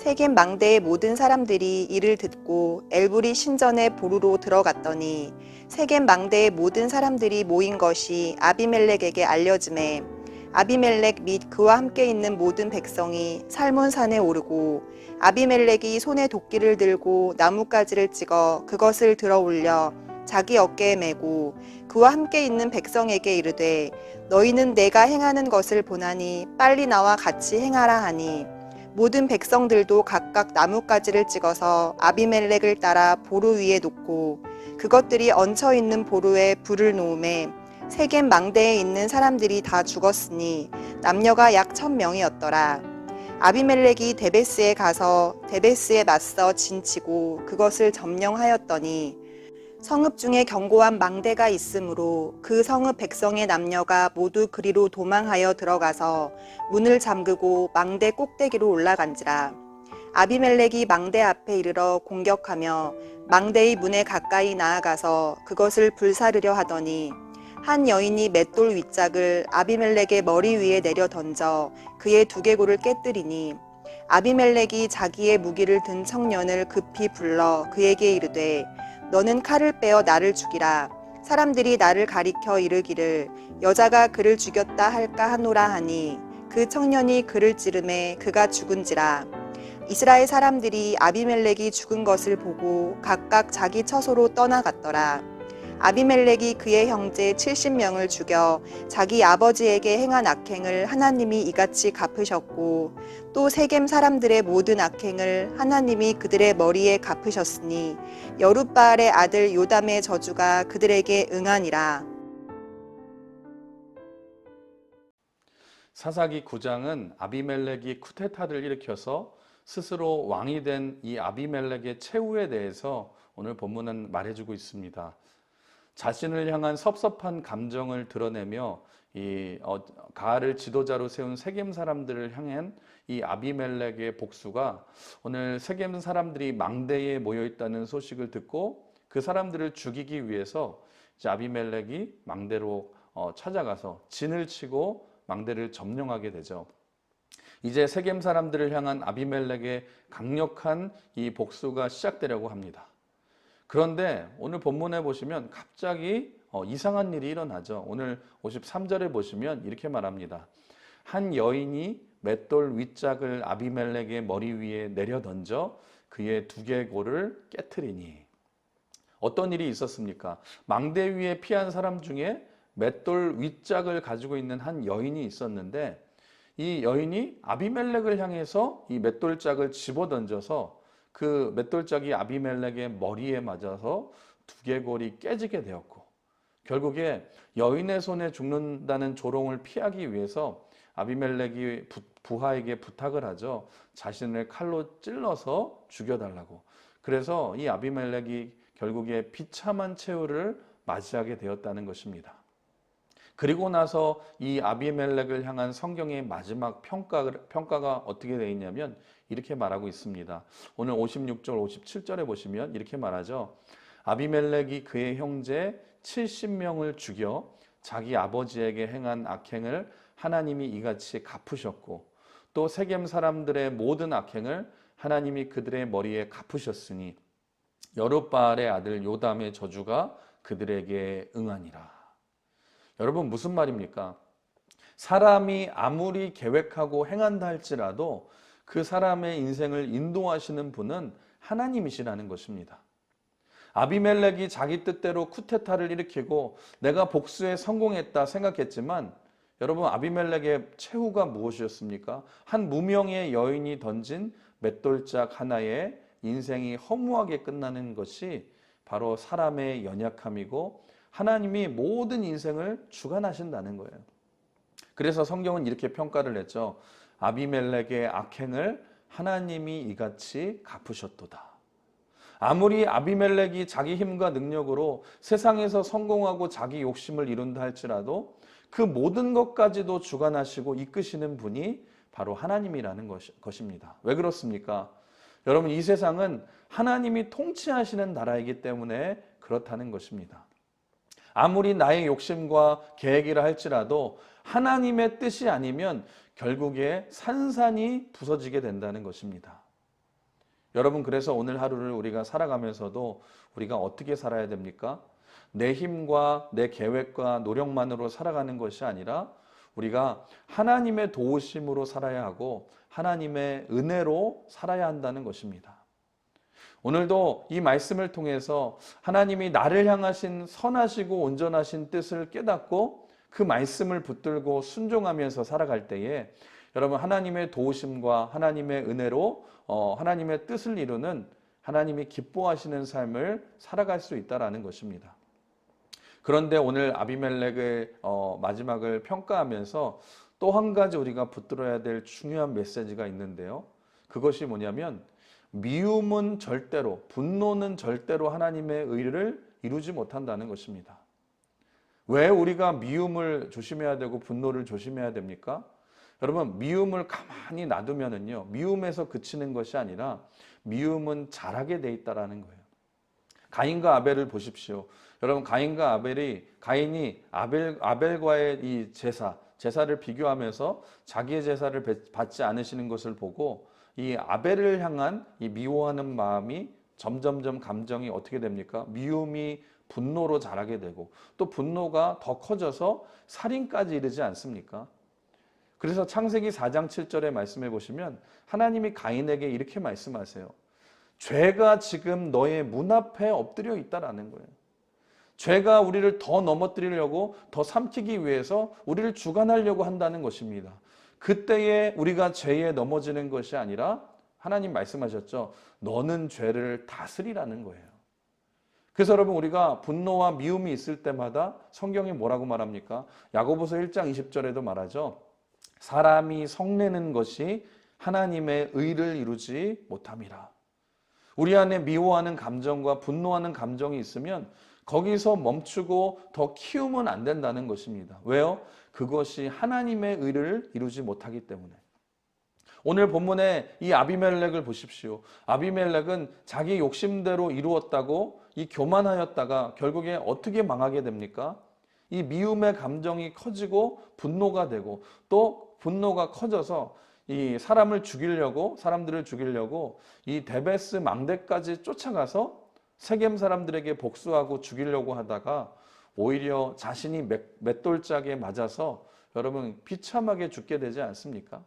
세겜 망대의 모든 사람들이 이를 듣고 엘브리 신전에 보루로 들어갔더니 세겜 망대의 모든 사람들이 모인 것이 아비멜렉에게 알려짐에 아비멜렉 및 그와 함께 있는 모든 백성이 살몬산에 오르고 아비멜렉이 손에 도끼를 들고 나뭇가지를 찍어 그것을 들어 올려 자기 어깨에 메고 그와 함께 있는 백성에게 이르되 너희는 내가 행하는 것을 보나니 빨리 나와 같이 행하라 하니 모든 백성들도 각각 나뭇가지를 찍어서 아비멜렉을 따라 보루 위에 놓고 그것들이 얹혀 있는 보루에 불을 놓음에 세겜 망대에 있는 사람들이 다 죽었으니 남녀가 약 천명이었더라. 아비멜렉이 데베스에 가서 데베스에 맞서 진치고 그것을 점령하였더니 성읍 중에 견고한 망대가 있으므로 그 성읍 백성의 남녀가 모두 그리로 도망하여 들어가서 문을 잠그고 망대 꼭대기로 올라간지라. 아비멜렉이 망대 앞에 이르러 공격하며 망대의 문에 가까이 나아가서 그것을 불사르려 하더니 한 여인이 맷돌 윗짝을 아비멜렉의 머리 위에 내려 던져 그의 두개골을 깨뜨리니 아비멜렉이 자기의 무기를 든 청년을 급히 불러 그에게 이르되 너는 칼을 빼어 나를 죽이라. 사람들이 나를 가리켜 이르기를 여자가 그를 죽였다 할까 하노라 하니 그 청년이 그를 찌름해 그가 죽은지라. 이스라엘 사람들이 아비멜렉이 죽은 것을 보고 각각 자기 처소로 떠나갔더라. 아비멜렉이 그의 형제 70명을 죽여 자기 아버지에게 행한 악행을 하나님이 이같이 갚으셨고 또 세겜 사람들의 모든 악행을 하나님이 그들의 머리에 갚으셨으니 여룻바알의 아들 요담의 저주가 그들에게 응하니라. 사사기 9장은 아비멜렉이 쿠데타를 일으켜서 스스로 왕이 된 이 아비멜렉의 최후에 대해서 오늘 본문은 말해주고 있습니다. 자신을 향한 섭섭한 감정을 드러내며 이 어, 가알을 지도자로 세운 세겜 사람들을 향한 이 아비멜렉의 복수가 오늘 세겜 사람들이 망대에 모여 있다는 소식을 듣고 그 사람들을 죽이기 위해서 아비멜렉이 망대로 어, 찾아가서 진을 치고 망대를 점령하게 되죠. 이제 세겜 사람들을 향한 아비멜렉의 강력한 이 복수가 시작되려고 합니다. 그런데 오늘 본문에 보시면 갑자기 어, 이상한 일이 일어나죠. 오늘 53절에 보시면 이렇게 말합니다. 한 여인이 맷돌 윗짝을 아비멜렉의 머리 위에 내려 던져 그의 두개골을 깨뜨리니 어떤 일이 있었습니까? 망대 위에 피한 사람 중에 맷돌 윗짝을 가지고 있는 한 여인이 있었는데 이 여인이 아비멜렉을 향해서 이 맷돌짝을 집어 던져서 그 맷돌짝이 아비멜렉의 머리에 맞아서 두개골이 깨지게 되었고 결국에 여인의 손에 죽는다는 조롱을 피하기 위해서 아비멜렉이 부하에게 부탁을 하죠. 자신을 칼로 찔러서 죽여달라고. 그래서 이 아비멜렉이 결국에 비참한 최후를 맞이하게 되었다는 것입니다. 그리고 나서 이 아비멜렉을 향한 성경의 마지막 평가, 평가가 어떻게 되어 있냐면 이렇게 말하고 있습니다. 오늘 56절, 57절에 보시면 이렇게 말하죠. 아비멜렉이 그의 형제 70명을 죽여 자기 아버지에게 행한 악행을 하나님이 이같이 갚으셨고 또 세겜 사람들의 모든 악행을 하나님이 그들의 머리에 갚으셨으니 여룻바알의 아들 요담의 저주가 그들에게 응하니라. 여러분 무슨 말입니까? 사람이 아무리 계획하고 행한다 할지라도 그 사람의 인생을 인도하시는 분은 하나님이시라는 것입니다. 아비멜렉이 자기 뜻대로 쿠데타를 일으키고 내가 복수에 성공했다 생각했지만 여러분 아비멜렉의 최후가 무엇이었습니까? 한 무명의 여인이 던진 맷돌짝 하나에 인생이 허무하게 끝나는 것이 바로 사람의 연약함이고 하나님이 모든 인생을 주관하신다는 거예요. 그래서 성경은 이렇게 평가를 했죠. 아비멜렉의 악행을 하나님이 이같이 갚으셨도다. 아무리 아비멜렉이 자기 힘과 능력으로 세상에서 성공하고 자기 욕심을 이룬다 할지라도 그 모든 것까지도 주관하시고 이끄시는 분이 바로 하나님이라는 것- 것입니다. 왜 그렇습니까? 여러분, 이 세상은 하나님이 통치하시는 나라이기 때문에 그렇다는 것입니다. 아무리 나의 욕심과 계획이라 할지라도 하나님의 뜻이 아니면 결국에 산산이 부서지게 된다는 것입니다. 여러분, 그래서 오늘 하루를 우리가 살아가면서도 우리가 어떻게 살아야 됩니까? 내 힘과 내 계획과 노력만으로 살아가는 것이 아니라 우리가 하나님의 도우심으로 살아야 하고 하나님의 은혜로 살아야 한다는 것입니다. 오늘도 이 말씀을 통해서 하나님이 나를 향하신 선하시고 온전하신 뜻을 깨닫고 그 말씀을 붙들고 순종하면서 살아갈 때에 여러분 하나님의 도우심과 하나님의 은혜로 어, 하나님의 뜻을 이루는 하나님이 기뻐하시는 삶을 살아갈 수 있다라는 것입니다. 그런데 오늘 아비멜렉의 어, 마지막을 평가하면서 또 한 가지 우리가 붙들어야 될 중요한 메시지가 있는데요. 그것이 뭐냐면 미움은 절대로 분노는 절대로 하나님의 의를 이루지 못한다는 것입니다. 왜 우리가 미움을 조심해야 되고 분노를 조심해야 됩니까? 여러분 미움을 가만히 놔두면은요 미움에서 그치는 것이 아니라 미움은 자라게 돼 있다라는 거예요. 가인과 아벨을 보십시오. 여러분 가인과 아벨이 가인이 아벨 아벨과의 이 제사 제사를 비교하면서 자기의 제사를 배- 받지 않으시는 것을 보고 이 아벨을 향한 이 미워하는 마음이 점점점 감정이 어떻게 됩니까? 미움이 분노로 자라게 되고 또 분노가 더 커져서 살인까지 이르지 않습니까? 그래서 창세기 4장 7절에 말씀해 보시면 하나님이 가인에게 이렇게 말씀하세요. 죄가 지금 너의 문 앞에 엎드려 있다라는 거예요. 죄가 우리를 더 넘어뜨리려고 더 삼키기 위해서 우리를 주관하려고 한다는 것입니다. 그때에 우리가 죄에 넘어지는 것이 아니라 하나님 말씀하셨죠. 너는 죄를 다스리라는 거예요. 그래서 여러분 우리가 분노와 미움이 있을 때마다 성경이 뭐라고 말합니까? 야고보서 1장 20절에도 말하죠. 사람이 성내는 것이 하나님의 의를 이루지 못함이라. 우리 안에 미워하는 감정과 분노하는 감정이 있으면 거기서 멈추고 더 키우면 안 된다는 것입니다. 왜요? 그것이 하나님의 의를 이루지 못하기 때문에. 오늘 본문에 이 아비멜렉을 보십시오. 아비멜렉은 자기 욕심대로 이루었다고 이 교만하였다가 결국에 어떻게 망하게 됩니까? 이 미움의 감정이 커지고 분노가 되고 또 분노가 커져서 이 사람을 죽이려고 사람들을 죽이려고 이 데베스 망대까지 쫓아가서 세겜 사람들에게 복수하고 죽이려고 하다가 오히려 자신이 맷- 맷돌짝에 맞아서 여러분 비참하게 죽게 되지 않습니까?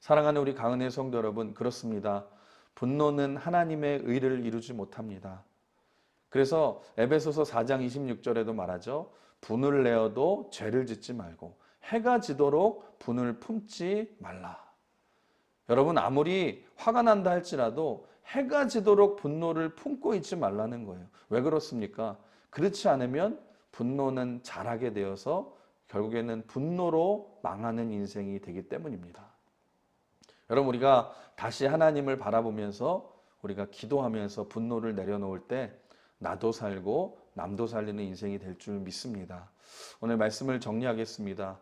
사랑하는 우리 가은의 성도 여러분 그렇습니다. 분노는 하나님의 의를 이루지 못합니다. 그래서 에베소서 4장 26절에도 말하죠. 분을 내어도 죄를 짓지 말고 해가 지도록 분을 품지 말라. 여러분 아무리 화가 난다 할지라도 해가 지도록 분노를 품고 있지 말라는 거예요. 왜 그렇습니까? 그렇지 않으면 분노는 자라게 되어서 결국에는 분노로 망하는 인생이 되기 때문입니다. 여러분 우리가 다시 하나님을 바라보면서 우리가 기도하면서 분노를 내려놓을 때 나도 살고 남도 살리는 인생이 될 줄 믿습니다. 오늘 말씀을 정리하겠습니다.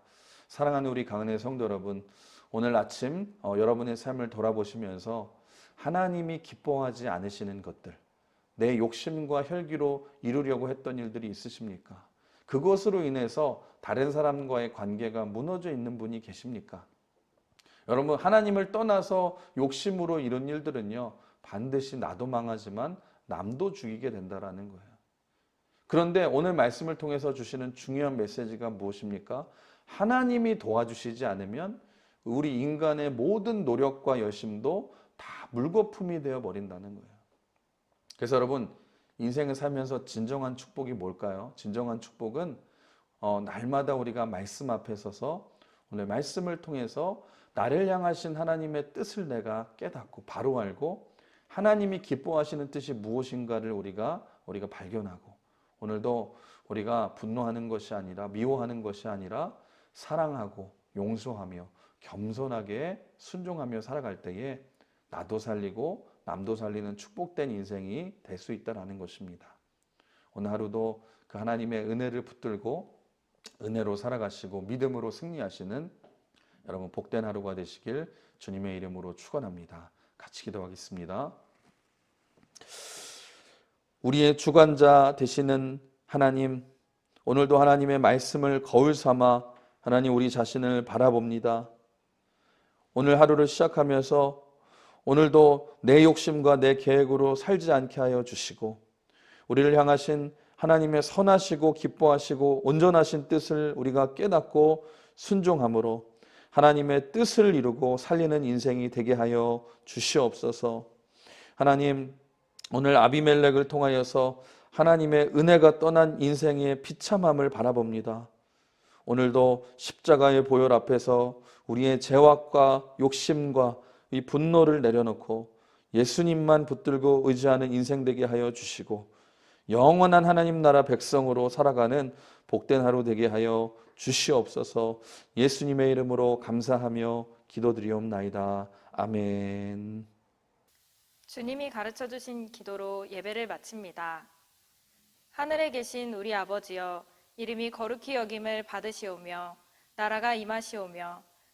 사랑하는 우리 강은혜 성도 여러분, 오늘 아침 어, 여러분의 삶을 돌아보시면서 하나님이 기뻐하지 않으시는 것들, 내 욕심과 혈기로 이루려고 했던 일들이 있으십니까? 그것으로 인해서 다른 사람과의 관계가 무너져 있는 분이 계십니까? 여러분, 하나님을 떠나서 욕심으로 이룬 일들은요, 반드시 나도 망하지만 남도 죽이게 된다라는 거예요. 그런데 오늘 말씀을 통해서 주시는 중요한 메시지가 무엇입니까? 하나님이 도와주시지 않으면 우리 인간의 모든 노력과 열심도 다 물거품이 되어 버린다는 거예요. 그래서 여러분 인생을 살면서 진정한 축복이 뭘까요? 진정한 축복은 어, 날마다 우리가 말씀 앞에 서서 오늘 말씀을 통해서 나를 향하신 하나님의 뜻을 내가 깨닫고 바로 알고 하나님이 기뻐하시는 뜻이 무엇인가를 우리가 우리가 발견하고 오늘도 우리가 분노하는 것이 아니라 미워하는 것이 아니라 사랑하고 용서하며 겸손하게 순종하며 살아갈 때에 나도 살리고 남도 살리는 축복된 인생이 될 수 있다라는 것입니다. 오늘 하루도 그 하나님의 은혜를 붙들고 은혜로 살아가시고 믿음으로 승리하시는 여러분 복된 하루가 되시길 주님의 이름으로 축원합니다. 같이 기도하겠습니다. 우리의 주관자 되시는 하나님, 오늘도 하나님의 말씀을 거울 삼아 하나님 우리 자신을 바라봅니다. 오늘 하루를 시작하면서 오늘도 내 욕심과 내 계획으로 살지 않게 하여 주시고 우리를 향하신 하나님의 선하시고 기뻐하시고 온전하신 뜻을 우리가 깨닫고 순종함으로 하나님의 뜻을 이루고 살리는 인생이 되게 하여 주시옵소서. 하나님 오늘 아비멜렉을 통하여서 하나님의 은혜가 떠난 인생의 비참함을 바라봅니다. 오늘도 십자가의 보혈 앞에서 우리의 죄악과 욕심과 이 분노를 내려놓고 예수님만 붙들고 의지하는 인생 되게 하여 주시고 영원한 하나님 나라 백성으로 살아가는 복된 하루 되게 하여 주시옵소서 예수님의 이름으로 감사하며 기도드리옵나이다. 아멘. 주님이 가르쳐 주신 기도로 예배를 마칩니다. 하늘에 계신 우리 아버지여 이름이 거룩히 여김을 받으시오며 나라가 임하시오며